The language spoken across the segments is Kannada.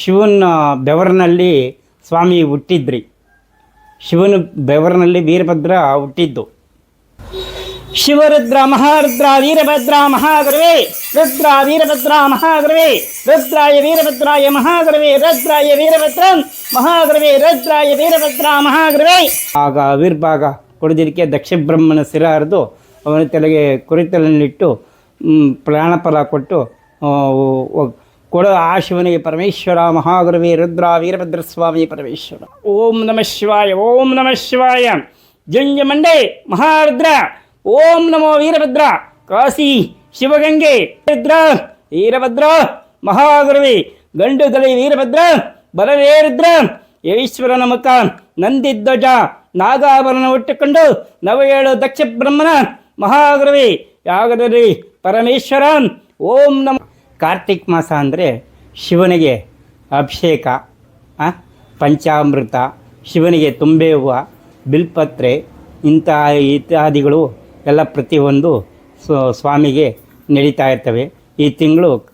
ಶಿವನ ಬೆವರಿನಲ್ಲಿ ಸ್ವಾಮಿ ಹುಟ್ಟಿದ್ರಿ. ಶಿವನ ಬೆವರಿನಲ್ಲಿ ವೀರಭದ್ರ ಹುಟ್ಟಿದ್ದು. ಶಿವರುದ್ರ, ಮಹಾರುದ್ರ, ವೀರಭದ್ರ, ಮಹಾಗುರುವೇ, ರುದ್ರ, ವೀರಭದ್ರ, ಮಹಾಗುರುವೇ, ರುದ್ರಾಯ ವೀರಭದ್ರಾಯ, ಮಹಾಗುರುವೇ, ರುದ್ರಾಯ ವೀರಭದ್ರ, ಮಹಾಗುರುವೇ, ರುದ್ರಾಯ ವೀರಭದ್ರ, ಮಹಾಗುರುವೇ. ಆಗ ಆವಿರ್ಭಾಗ ಕುಡಿದಿರಿಕೆ ದಕ್ಷ ಬ್ರಹ್ಮನ ಸಿರ ಹರಿದು ಅವನ ತಲೆಗೆ ಕುರಿತಲನ್ನಿಟ್ಟು ಪ್ರಾಣಫಲ ಕೊಟ್ಟು ಕೊಡೋ ಆ ಶಿವನಿಗೆ ಪರಮೇಶ್ವರ, ಮಹಾಗುರುವಿ, ರುದ್ರ ವೀರಭದ್ರ ಸ್ವಾಮಿ ಪರಮೇಶ್ವರ. ಓಂ ನಮಃ ಶಿವಾಯ, ಓಂ ನಮಃ ಶಿವಾಯ. ಜಂಜಮಂಡೆ, ಮಹಾರುದ್ರ. ಓಂ ನಮೋ ವೀರಭದ್ರ. ಕಾಶಿ, ಶಿವಗಂಗೆ ರುದ್ರ ವೀರಭದ್ರ, ಮಹಾಗುರುವಿ. ಗಂಡು ಗಲಿ ವೀರಭದ್ರ. ಬಲವೇ, ರುದ್ರ. ಈಶ್ವರನ ಮುಖ ನಂದಿಧ್ವಜ. ನಾಗಾಭರಣ ಹುಟ್ಟಿಕೊಂಡು ನವಏಳು ದಕ್ಷ ಬ್ರಹ್ಮನ ಮಹಾಗುರುವಿ. ಯಾಗದಲ್ಲಿ ಪರಮೇಶ್ವರ. ಓಂ ನಮ. ಕಾರ್ತಿಕ್ ಮಾಸ ಅಂದರೆ ಶಿವನಿಗೆ ಅಭಿಷೇಕ ಪಂಚಾಮೃತ, ಶಿವನಿಗೆ ತುಂಬೆ ಹೂವು, ಬಿಲ್ಪತ್ರೆ, ಇಂತಹ ಇತ್ಯಾದಿಗಳು ಎಲ್ಲ ಪ್ರತಿಯೊಂದು ಸ್ವ- ಸ್ವಾಮಿಗೆ ನಡೀತಾ ಇರ್ತವೆ. ಈ ತಿಂಗಳು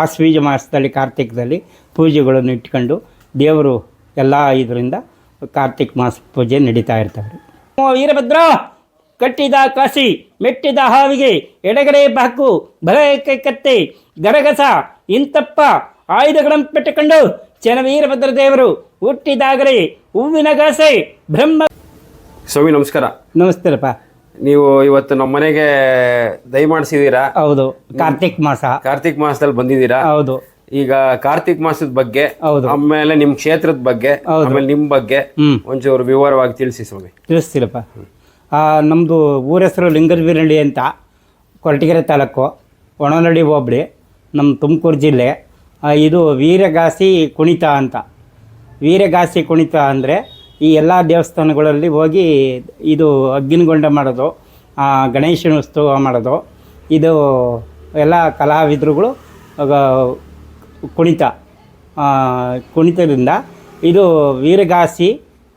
ಆಶ್ವೀಜ ಮಾಸದಲ್ಲಿ, ಕಾರ್ತಿಕದಲ್ಲಿ ಪೂಜೆಗಳನ್ನು ಇಟ್ಕೊಂಡು ದೇವರು ಎಲ್ಲ ಇದರಿಂದ ಕಾರ್ತಿಕ್ ಮಾಸ ಪೂಜೆ ನಡೀತಾ ಇರ್ತವೆ. ಓ, ವೀರಭದ್ರ! ಕಟ್ಟಿದ ಕಾಸಿ ಮೆಟ್ಟಿದ ಹಾವಿಗೆ ಎಡಗಡೆ ಬಾಕು ಬಲ ಕೈ ಕತ್ತೆ ಗರಗಸ ಇಂತಪ್ಪ ಆಯುಧಗಳನ್ನು ಪೆಟ್ಟುಕೊಂಡು ಚೆನ್ನವೀರಭದ್ರ ದೇವರು ಹುಟ್ಟಿದಾಗಲೇ ಹೂವಿನ ಗಾಸೆ ಬ್ರಹ್ಮ ಸ್ವಾಮಿ ನಮಸ್ಕಾರ. ನಮಸ್ತೆರಪ್ಪ. ನೀವು ಇವತ್ತು ನಮ್ಮ ಮನೆಗೆ ದಯಮಾಡಿಸಿದ್ದೀರಾ ಹೌದು ಕಾರ್ತಿಕ್ ಮಾಸ. ಕಾರ್ತಿಕ್ ಮಾಸದಲ್ಲಿ ಬಂದಿದ್ದೀರಾ? ಹೌದು. ಈಗ ಕಾರ್ತಿಕ್ ಮಾಸದ ಬಗ್ಗೆ ಹೌದು. ಆಮೇಲೆ ನಿಮ್ ಕ್ಷೇತ್ರದ ಬಗ್ಗೆ ಆಮೇಲೆ ನಿಮ್ ಬಗ್ಗೆ. ಒಂಚೂರು ವಿವರವಾಗಿ ತಿಳಿಸಿ ಸ್ವಾಮಿ. ತಿಳಿಸ್ತೀರಪ್ಪ. ನಮ್ಮದು ಊರ ಹೆಸರು ಲಿಂಗದಬೀರಳ್ಳಿ ಅಂತ, ಕೊರಟಗೆರೆ ತಾಲೂಕು, ಒಣನಳ್ಳಿ ಹೋಬಳಿ ನಮ್ಮ ತುಮಕೂರು ಜಿಲ್ಲೆ. ಇದು ವೀರಗಾಸಿ ಕುಣಿತ ಅಂತ. ವೀರಗಾಸಿ ಕುಣಿತ ಅಂದರೆ ಈ ಎಲ್ಲ ದೇವಸ್ಥಾನಗಳಲ್ಲಿ ಹೋಗಿ ಇದು ಅಗ್ನಿಗೊಂಡ ಮಾಡೋದು ಗಣೇಶನ ಉತ್ಸವ ಮಾಡೋದು. ಇದು ಎಲ್ಲ ಕಲಾವಿದರುಗಳು ಕುಣಿತ. ಕುಣಿತದಿಂದ ಇದು ವೀರಗಾಸಿ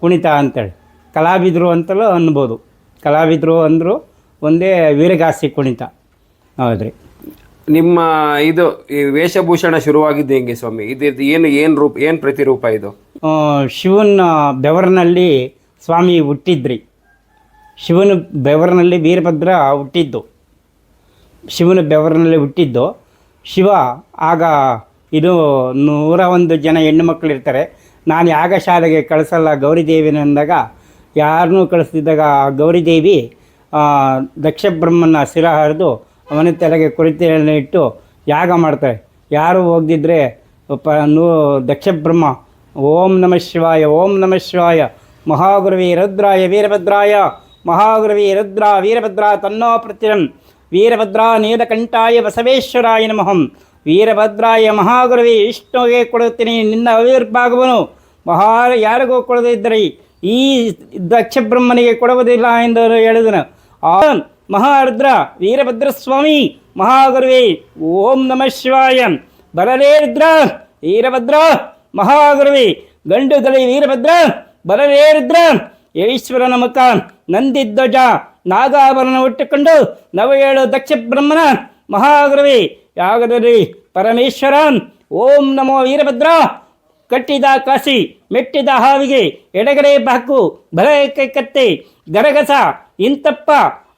ಕುಣಿತ ಅಂತೇಳಿ. ಕಲಾವಿದರು ಅಂತಲೂ ಅನ್ಬೋದು. ಕಲಾವಿದರು ಅಂದರು ಒಂದೇ ವೀರಗಾಸಿ ಕುಣಿತ. ಹೌದ್ರಿ. ನಿಮ್ಮ ಇದು ಈ ವೇಷಭೂಷಣ ಶುರುವಾಗಿದ್ದು ಹೆಂಗೆ ಸ್ವಾಮಿ? ಇದು ಇದು ಏನು ಏನು ರೂಪ ಏನು ಪ್ರತಿರೂಪ ಇದು? ಆ, ಶಿವನ ಬೆವರಿನಲ್ಲಿ ಸ್ವಾಮಿ ಹುಟ್ಟಿದ್ರಿ. ಶಿವನ ಬೆವರಿನಲ್ಲಿ ವೀರಭದ್ರ ಹುಟ್ಟಿದ್ದು. ಶಿವನ ಬೆವರಿನಲ್ಲಿ ಹುಟ್ಟಿದ್ದು. ಶಿವ ಆಗ ಇದು ನೂರ ಒಂದು ಜನ ಹೆಣ್ಣು ಮಕ್ಕಳು ಇರ್ತಾರೆ. ನಾನು ಯಾಗ ಶಾಲೆಗೆ ಕಳಿಸಲ್ಲ ಗೌರಿದೇವಿನ ಅಂದಾಗ ಯಾರನ್ನೂ ಕಳಿಸ್ತಿದ್ದಾಗ ಆ ಗೌರಿದೇವಿ ದಕ್ಷ ಬ್ರಹ್ಮನ ಶಿರ ಹರಿದು ಅವನ ತಲೆಗೆ ಕುರಿತೆಯನ್ನು ಇಟ್ಟು ಯಾಗ ಮಾಡ್ತಾರೆ. ಯಾರು ಹೋಗದಿದ್ದರೆ ಪ ನೂ ದಕ್ಷ ಬ್ರಹ್ಮ ಓಂ ನಮಃ ಶಿವಾಯ, ಓಂ ನಮಃ ಶಿವಾಯ, ಮಹಾಗುರುವಿ ರುದ್ರಾಯ ವೀರಭದ್ರಾಯ, ಮಹಾಗುರುವಿ ರುದ್ರ ವೀರಭದ್ರ ತನ್ನೋ ಪ್ರತಿರಂ, ವೀರಭದ್ರ ನೀಲಕಂಠಾಯ ಬಸವೇಶ್ವರಾಯ ನಮಃ, ವೀರಭದ್ರಾಯ ಮಹಾಗುರುವಿ ವಿಷ್ಣುವಿಗೆ ಕೊಡುತ್ತೀನಿ ನಿನ್ನ ಅವಿರ್ಭಾಗವನು ಮಹಾ ಯಾರಿಗೂ ಕೊಡದಿದ್ದರೆ ಈ ದಕ್ಷ ಬ್ರಹ್ಮನಿಗೆ ಕೊಡುವುದಿಲ್ಲ ಎಂದು ಹೇಳಿದನು. ಆ ಮಹಾರುದ್ರ ವೀರಭದ್ರ ಸ್ವಾಮಿ ಮಹಾಗುರುವೇ, ಓಂ ನಮಃ ಶಿವಾಯ ಬಲರೇ ರುದ್ರ, ವೀರಭದ್ರ, ಮಹಾಗುರುವೇ, ಗಂಡು ಗಲಿ ವೀರಭದ್ರ ಬಲರೇ ರುದ್ರ, ಈಶ್ವರನ ಮುಖ ನಂದಿಧ್ವಜ, ನಾಗಾಭರಣ ಹುಟ್ಟಿಕೊಂಡು ನವಏಳು ದಕ್ಷ ಬ್ರಹ್ಮನ ಮಹಾಗುರುವೇ, ಯಾಗದಲ್ಲಿ ಪರಮೇಶ್ವರ ಓಂ ನಮೋ ವೀರಭದ್ರ ಕಟ್ಟಿದ ಕಾಸಿ, ಮೆಟ್ಟಿದ ಹಾವಿಗೆ ಎಡಗಡೆ ಬಾಕು ಬಲ ಕೈ ಕತ್ತೆ, ಗರಗಸ, ಇಂತಪ್ಪ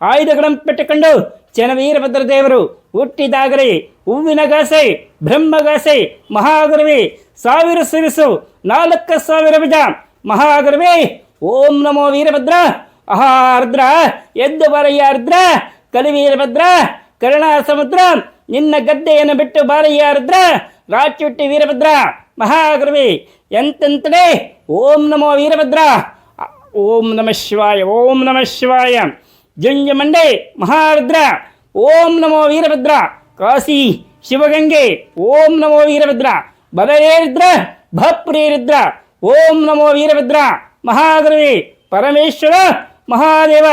ಆಯುಧಗಳನ್ನು ಪೆಟ್ಟುಕೊಂಡು ಚೆನ್ನವೀರಭದ್ರ ದೇವರು ಹುಟ್ಟಿದಾಗಲೇ ಹೂವಿನ ಗಾಸೆ ಬ್ರಹ್ಮಗಾಸೆ ಮಹಾಗುರುವೆ, ಸಾವಿರ ಸಿರಿಸು, ನಾಲ್ಕು ಸಾವಿರ ವಿಜ ಮಹಾಗುರುವೆ, ಓಂ ನಮೋ ವೀರಭದ್ರ ಅಹಾರದ್ರ ಎದ್ದು ಬರಯ್ಯ ಅರ್ದ್ರ ಕಲಿವೀರಭದ್ರ ಕರುಣಾ ಸಮುದ್ರ ನಿನ್ನ ಗದ್ದೆಯನ್ನು ಬಿಟ್ಟು ಬಾರಯ್ಯ ರುದ್ರ ರಾಚುಟ್ಟಿ ವೀರಭದ್ರ ಮಹಾಗುರುವೆ ಎಂತೆಂತಲೇ ಓಂ ನಮೋ ವೀರಭದ್ರ ಅ- ಓಂ ನಮಃ ಶಿವಾಯ ಓಂ ನಮಃ ಶಿವಾಯ ಜಂಜಮಂಡೆ ಮಹಾರುದ್ರ ಓಂ ನಮೋ ವೀರಭದ್ರ ಕಾಶಿ ಶಿವಗಂಗೆ ಓಂ ನಮೋ ವೀರಭದ್ರ ಬಲರೇ ರುದ್ರ ಭಪ್ರೇ ರುದ್ರ ಓಂ ನಮೋ ವೀರಭದ್ರ ಮಹಾಗುರುವೆ ಪರಮೇಶ್ವರ ಮಹಾದೇವ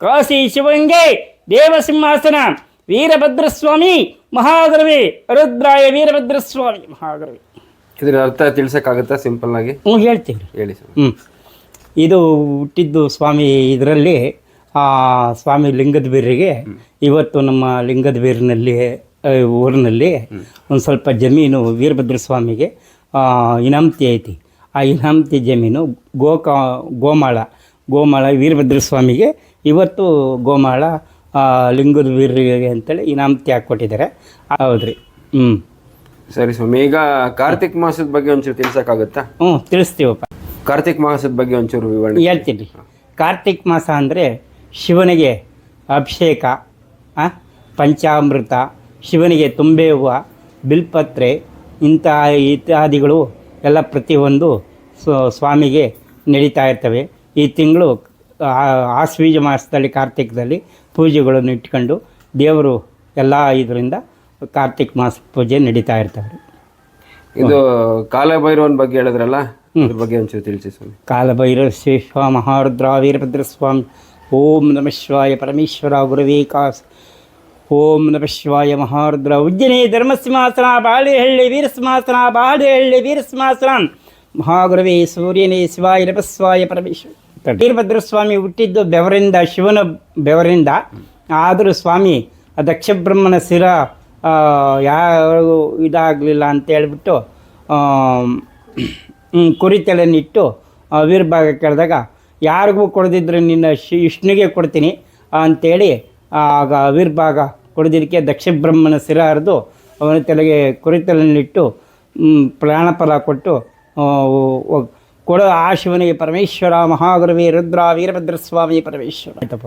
ಕಾಶಿ ಶಿವಗಂಗೆ ದೇವಸಿಂಹಾಸನ ವೀರಭದ್ರ ಸ್ವಾಮಿ ಮಹಾಗುರುವೆ ರುದ್ರಾಯ ವೀರಭದ್ರ ಸ್ವಾಮಿ ಇದರ ಇದ್ರ ಅರ್ಥ ತಿಳ್ಸಕ್ಕಾಗುತ್ತಾ ಸಿಂಪಲ್ ಆಗಿ? ಹ್ಞೂ ಹೇಳ್ತೀವಿ ಹೇಳಿ. ಸರ್. ಹ್ಞೂ ಇದು ಹುಟ್ಟಿದ್ದು ಸ್ವಾಮಿ ಇದರಲ್ಲಿ ಆ ಸ್ವಾಮಿ ಲಿಂಗದ ಬೀರಿಗೆ ಇವತ್ತು ನಮ್ಮ ಲಿಂಗದ ಬೀರಿನಲ್ಲಿ ಊರಿನಲ್ಲಿ ಒಂದು ಸ್ವಲ್ಪ ಜಮೀನು ವೀರಭದ್ರ ಸ್ವಾಮಿಗೆ ಇನಾಮ್ತಿ ಐತಿ. ಆ ಇನಾಮತಿ ಜಮೀನು ಗೋಕಾ ಗೋಮಾಳ ಗೋಮಾಳ ವೀರಭದ್ರ ಸ್ವಾಮಿಗೆ ಇವತ್ತು ಗೋಮಾಳ ಲಿಂಗದ ವೀರರಿಗೆ ಅಂತೇಳಿ ತ್ಯಾಗ ಹಾಕ್ಕೊಟ್ಟಿದ್ದಾರೆ ಹೌದ್ರಿ. ಹ್ಞೂ ಸರಿ ಸ್ವಾಮಿ ಈಗ ಕಾರ್ತಿಕ್ ಮಾಸದ ಬಗ್ಗೆ ಒಂಚೂರು ತಿಳಿಸೋಕ್ಕಾಗುತ್ತಾ? ಹ್ಞೂ ತಿಳಿಸ್ತೀವಪ್ಪ. ಕಾರ್ತಿಕ್ ಮಾಸದ ಬಗ್ಗೆ ಒಂಚೂರು ವಿವರಣೆ ಹೇಳ್ತೀನಿ. ಕಾರ್ತಿಕ್ ಮಾಸ ಅಂದರೆ ಶಿವನಿಗೆ ಅಭಿಷೇಕ ಪಂಚಾಮೃತ ಶಿವನಿಗೆ ತುಂಬೆ ಹೂವು ಬಿಲ್ಪತ್ರೆ ಇಂತಹ ಇತ್ಯಾದಿಗಳು ಎಲ್ಲ ಪ್ರತಿಯೊಂದು ಸ್ವ- ಸ್ವಾಮಿಗೆ ನಡೀತಾ ಇರ್ತವೆ. ಈ ತಿಂಗಳು ಆಶ್ವೀಜ ಮಾಸದಲ್ಲಿ ಕಾರ್ತಿಕದಲ್ಲಿ ಪೂಜೆಗಳನ್ನು ಇಟ್ಕೊಂಡು ದೇವರು ಎಲ್ಲ ಇದರಿಂದ ಕಾರ್ತಿಕ್ ಮಾಸ ಪೂಜೆ ನಡೀತಾ ಇರ್ತವೆ ಇದು ಕಾಲಭೈರವನ ಬಗ್ಗೆ ಹೇಳಿದ್ರಲ್ಲ? ಅದ್ರ ಬಗ್ಗೆ ಒಂಚೂರು ತಿಳಿಸಿ ಸ್ವಾಮಿ. ಕಾಲಭೈರವ ಸ್ವಾಮಿ ಮಹಾರುದ್ರ ವೀರಭದ್ರ ಸ್ವಾಮಿ ಓಂ ನಮಃ ಶಿವಾಯ ಪರಮೇಶ್ವರ ಗುರುವೇ ಕಾಸ್ ಓಂ ನಮಃ ಶಿವಾಯ ಮಹಾರುದ್ರ ಉಜ್ಜನಿ ಧರ್ಮಸಿಂಹಾಸನ ಬಾಳೆಹಳ್ಳಿ ವೀರಸಿಂಹಾಸನ ಬಾಳೆಹಳ್ಳಿ ವೀರಸಿಂಹಾಸನ ಮಹಾಗುರವೇ ಸೂರ್ಯನೇ ಶಿವಾಯ ನಮಸ್ವಾಯ ಪರಮೇಶ್ವರ. ವೀರಭದ್ರ ಸ್ವಾಮಿ ಹುಟ್ಟಿದ್ದು ಬೆವರಿಂದ ಶಿವನ ಬೆವರಿಂದ. ಆದರೂ ಸ್ವಾಮಿ ಆ ದಕ್ಷ ಬ್ರಹ್ಮನ ಶಿರ ಆ, ಯಾವ ಇದಾಗಲಿಲ್ಲ ಅಂತ ಹೇಳ್ಬಿಟ್ಟು ಕುರಿತಲೆನಿಟ್ಟು ವೀರಭಾಗ ಕೇಳಿದಾಗ ಯಾರಿಗೂ ಕೊಡದಿದ್ರೆ ನಿನ್ನ ಶಿ ವಿಷ್ಣುಗೆ ಕೊಡ್ತೀನಿ ಅಂಥೇಳಿ ಆಗ ವೀರಭಾಗ ಕೊಡದಿದ್ದಕ್ಕೆ ದಕ್ಷಬ್ರಹ್ಮನ ಶಿರ ಹರಿದು ಅವನ ತಲೆಗೆ ಕುರಿತಲನ್ನಿಟ್ಟು ಪ್ರಾಣಫಲ ಕೊಟ್ಟು ಕೊಡೋ ಆ ಶಿವನಿಗೆ ಪರಮೇಶ್ವರ ಮಹಾಗುರುವಿ ರುದ್ರ ವೀರಭದ್ರ ಸ್ವಾಮಿ ಪರಮೇಶ್ವರ. ಆಯ್ತಪ್ಪ.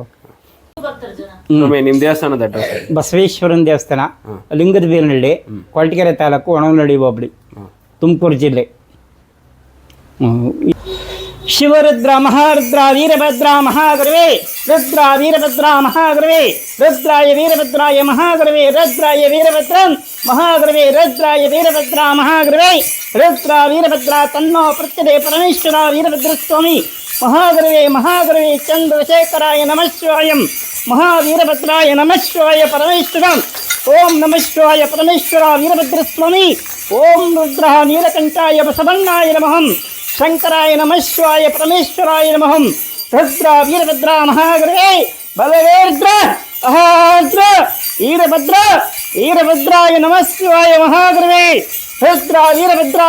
ಸ್ವಾಮಿ ನಿಮ್ ದೇವಸ್ಥಾನದ ಅಡ್ರೆಸ್ ಬಸವೇಶ್ವರನ ದೇವಸ್ಥಾನ ಲಿಂಗದ ಬೀರನಹಳ್ಳಿ ಕೊರಟಗೆರೆ ತಾಲೂಕು ಒಣಗನಹಳ್ಳಿ ಹೋಬಳಿ ತುಮಕೂರು ಜಿಲ್ಲೆ. ಹ್ಮ್. ಶಿವರುದ್ರ ಮಹಾರುದ್ರ ವೀರಭದ್ರ ಮಹಾಗುರುವೇ ರುದ್ರ ವೀರಭದ್ರ ಮಹಾಗುರುವೇ ರುದ್ರಾಯ ವೀರಭದ್ರಾಯ ಮಹಾಗುರುವೇ ರುದ್ರಾಯ ವೀರಭದ್ರಂ ಮಹಾಗುರುವೇ ರುದ್ರಾಯ ವೀರಭದ್ರ ಮಹಾಗುರುವೇ ರುದ್ರ ವೀರಭದ್ರ ತನ್ನೋ ಪ್ರತ್ಯದೆ ಪರಮೇಶ್ವರ ವೀರಭದ್ರ ಸ್ವಾಮಿ ಮಹಾಗುರುವೇ ಮಹಾಗುರುವೇ ಚಂದ್ರಶೇಖರಾಯ ನಮಃ ಶಿವಾಯಂ ಮಹಾವೀರಭದ್ರಾಯ ನಮಃ ಶಿವಾಯ ಪರಮೇಶ್ವರಂ ಓಂ ನಮಃ ಶಿವಾಯ ಪರಮೇಶ್ವರ ವೀರಭದ್ರ ಸ್ವಾಮಿ ಓಂ ರುದ್ರ ನೀಲಕಂಠಾಯ ಬಸವಣ್ಣಾಯ ನಮಃ ಶಂಕರಾಯ ನಮಃ ಶಿವಾಯ ಪರಮೇಶ್ವರಾಯ ನಮಃ ರುದ್ರ ವೀರಭದ್ರ ಮಹಾಗುರುವೇ ಬಲವೇರ್ದ್ರ ಅಹಾದ್ರ ವೀರಭದ್ರ ವೀರಭದ್ರಾಯ ನಮಃ ಶಿವಾಯ ಮಹಾಗುರುವೇ ರುದ್ರ ವೀರಭದ್ರ